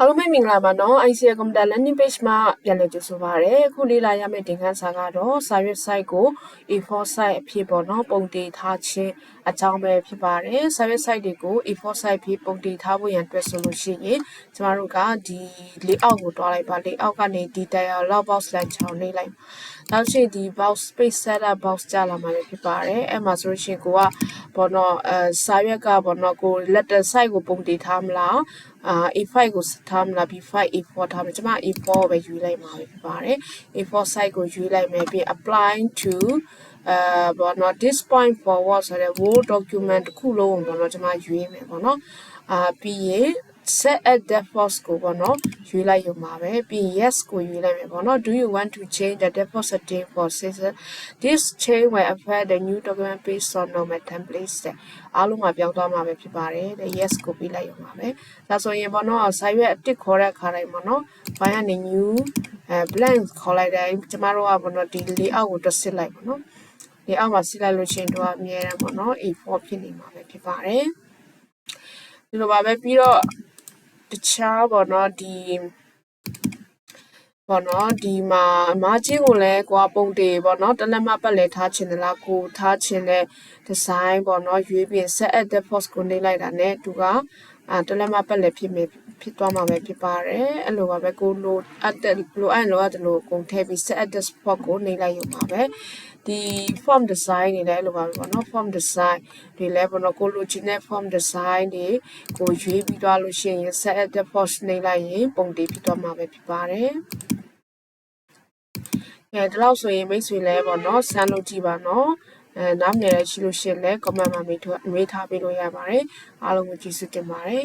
အားလုံးပဲမင်္ဂလာပါနော် ICA Computer Landing Page မှာပြန်လည်ကြိုဆိုပါရစေအခုလေ့လာရမယ့်သင်ခန်းစာကတော့စာရွက် site ကို A4 site အဖြစ်ပေါ့နော်ပုံတည်ထားခြင်းအကြောင်းပဲဖြစ်ပါတယ်စာရွက် site တွေကို A4 site ဖြစ်ပုံတည်ထားဖို့ရန်အတွက်ဆိုလို့ရှိရင်ကျမတို့ကဒီ layout ကိုတွားလိုက်ပါ layout ကနေ detail log box လမ်းချောင်းနှိပ်လိုက်နောက်ရှိဒီ box space setup box ကြာလာမှာလည်းဖြစ်ပါတယ်အဲ့မှာဆိုလို့ရှိရင်ကိုကဘောနော်အဲစာရွက်ကဘောနော်ကို letter site ကိုပုံတည်ထားမလား အာ A5 ကိုထားမလား B5 A4 ထားမလားကျွန်မ A4 ပဲယူလိုက်မှာပဲဖြစ်ပါတယ် A4 site ကိုယူလိုက်မယ်ပြီး apply to အဲဘောနော် this point forward ဆိုတဲ့ word document တစ်ခုလုံးကိုဘောနော်ကျွန်မရွေးမယ်ဘောနော်အာပြီးရင် set at default ကိုပေါ့နော်ရွေးလိုက်ရုံပါပဲပြီးရင် yes ကိုရွေးလိုက်မယ်ပေါ့နော် do you want to change the default setting for system this change will affect the new document based on normal templates တဲ့အားလုံးမှာပြောင်းသွားမှာပဲဖြစ်ပါတယ်တဲ့ yes ကိုပြီးလိုက်ရုံပါပဲဒါဆိုရင်ပေါ့နော်စာရွက်အတစ်ခေါ်တဲ့အခါတိုင်းပေါ့နော်ဘာရနေ new အဲ blank ခေါ်လိုက်တိုင်းကျမတို့ကပေါ့နော်ဒီ layout ကိုတွတ်စစ်လိုက်ပေါ့နော်ဒီအောက်မှာစစ်လိုက်လို့ရှိရင်တို့ကအမြဲတမ်းပေါ့နော် A4 ဖြစ်နေမှာပဲဖြစ်ပါတယ်ဒီလိုပါပဲပြီးတော့ တခြားပေါ့နော်ဒီပေါ့နော်ဒီမှာအမချင်းကိုလည်းကိုကပုံတေပေါ့နော်တလက်မပတ်လဲထားခြင်းလားကိုထားခြင်းတဲ့ဒီဇိုင်းပေါ့နော်ရွေးပြီး set at default ကိုနေလိုက်တာ ਨੇ သူကအာတလက်မပတ်လဲဖြစ်မယ်ဖြစ်သွားမှာပဲဖြစ်ပါတယ်အဲ့လိုပါပဲကိုလိုအပ်တဲ့လိုအပ်လိုအပ်တယ်လို့ကုန်ထည့်ပြီး set at default ကိုနေလိုက်ရုံပါပဲ ဒီ form design တွေလည်းလိုပါပဲပေါ့နော် form design တွေလည်းပေါ့နော်ကိုလိုချင်တဲ့ form design တွေကိုရွေးပြီးသွားလို့ရှိရင် set at default နေလိုက်ရင်ပုံတည်ဖြစ်သွားမှာပဲဖြစ်ပါတယ်အဲဒါလို့ဆိုရင်မိတ်ဆွေလည်းပေါ့နော်စမ်းလို့ကြည့်ပါနော်အဲနားမလည်ရရှိလို့ရှိရင်လည်း comment မှာမေးထားမေးထားပေးလို့ရပါတယ်အားလုံးကိုကျေးဇူးတင်ပါတယ်